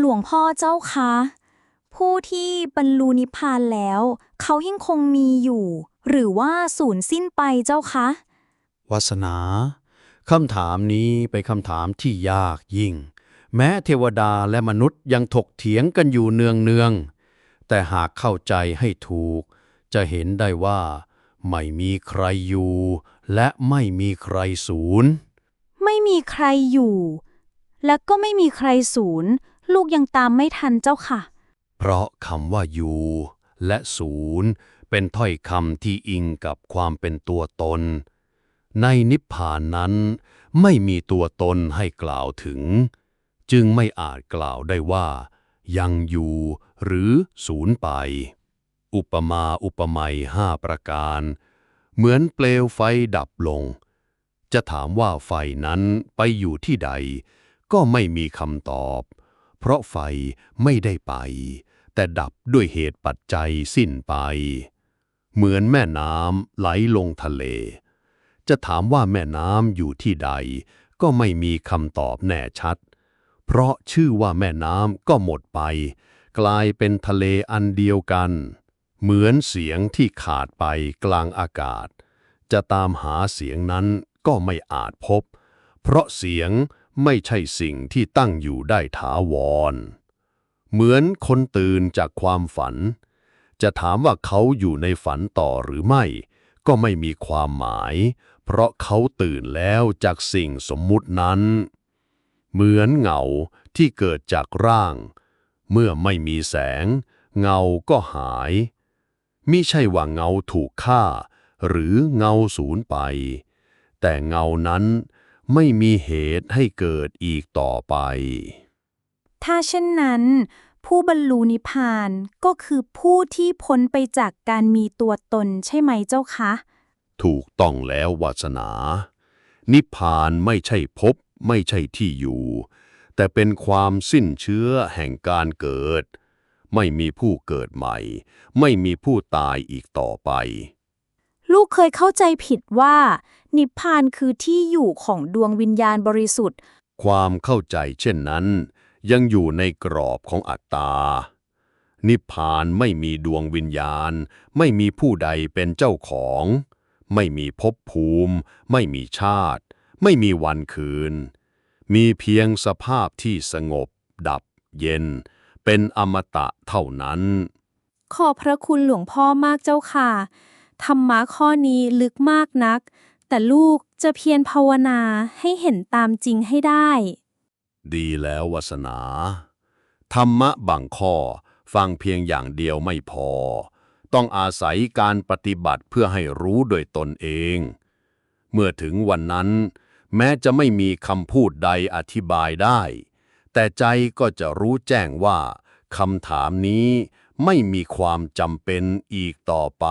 หลวงพ่อเจ้าคะ ผู้ที่บรรลุนิพพานแล้ว เขายังคงมีอยู่ หรือว่าสูญสิ้นไปเจ้าคะ วาสนาคำถามนี้เป็นคำถามที่ยากยิ่ง แม้เทวดาและมนุษย์ยังถกเถียงกันอยู่เนืองๆ แต่หากเข้าใจให้ถูก จะเห็นได้ว่า ไม่มีใครอยู่ และไม่มีใครสูญไม่มีใครอยู่ และก็ไม่มีใครศูนย์ ลูกยังตามไม่ทันเจ้าค่ะ เพราะคำว่าอยู่และศูนย์เป็นถ้อยคำที่อิงกับความเป็นตัวตน ในนิพพานนั้น ไม่มีตัวตนให้กล่าวถึง จึงไม่อาจกล่าวได้ว่า ยังอยู่หรือศูนย์ไป อุปมาอุปไมยห้าประการ เหมือนเปลวไฟดับลง จะถามว่าไฟนั้นไปอยู่ที่ใด ก็ไม่มีคำตอบ เพราะไฟไม่ได้ไป แต่ดับด้วยเหตุปัจจัยสิ้นไป เหมือนแม่น้ำไหลลงทะเล จะถามว่าแม่น้ำอยู่ที่ใด ก็ไม่มีคำตอบแน่ชัด เพราะชื่อว่าแม่น้ำก็หมดไป กลายเป็นทะเลอันเดียวกัน เหมือนเสียงที่ขาดไปกลางอากาศ จะตามหาเสียงนั้นก็ไม่อาจพบ เพราะเสียง ไม่ใช่สิ่งที่ตั้งอยู่ได้ถาวร เหมือนคนตื่นจากความฝัน จะถามว่าเขาอยู่ในฝันต่อหรือไม่ ก็ไม่มีความหมาย เพราะเขาตื่นแล้วจากสิ่งสมมุตินั้น เหมือนเงาที่เกิดจากร่าง เมื่อไม่มีแสง เงาก็หายมิใช่ว่าเงาถูกฆ่า หรือเงาสูญไป แต่เงานั้น ไม่มีเหตุให้เกิดอีกต่อไป ถ้าเช่นนั้น ผู้บรรลุนิพพานก็คือผู้ที่พ้นไปจากการมีตัวตนใช่ไหมเจ้าคะ ถูกต้องแล้ววาสนา นิพพานไม่ใช่ภพไม่ใช่ที่อยู่ แต่เป็นความสิ้นเชื้อแห่งการเกิด ไม่มีผู้เกิดใหม่ ไม่มีผู้ตายอีกต่อไป ลูกเคยเข้าใจผิดว่า นิพพานคือที่อยู่ของดวงวิญญาณบริสุทธิ์ ความเข้าใจเช่นนั้น ยังอยู่ในกรอบของอัตตา นิพพานไม่มีดวงวิญญาณ ไม่มีผู้ใดเป็นเจ้าของ ไม่มีภพภูมิ ไม่มีชาติ ไม่มีวันคืน มีเพียงสภาพที่สงบ ดับ เย็น เป็นอมตะเท่านั้น ขอบพระคุณหลวงพ่อมากเจ้าค่ะ ธรรมะข้อนี้ลึกมากนัก แต่ลูกจะเพียรภาวนาให้เห็นตามจริงให้ได้ ดีแล้ววาสนา ธรรมะบางข้อฟังเพียงอย่างเดียวไม่พอ ต้องอาศัยการปฏิบัติเพื่อให้รู้โดยตนเอง เมื่อถึงวันนั้น แม้จะไม่มีคำพูดใดอธิบายได้ แต่ใจก็จะรู้แจ้งว่าคำถามนี้ไม่มีความจำเป็นอีกต่อไป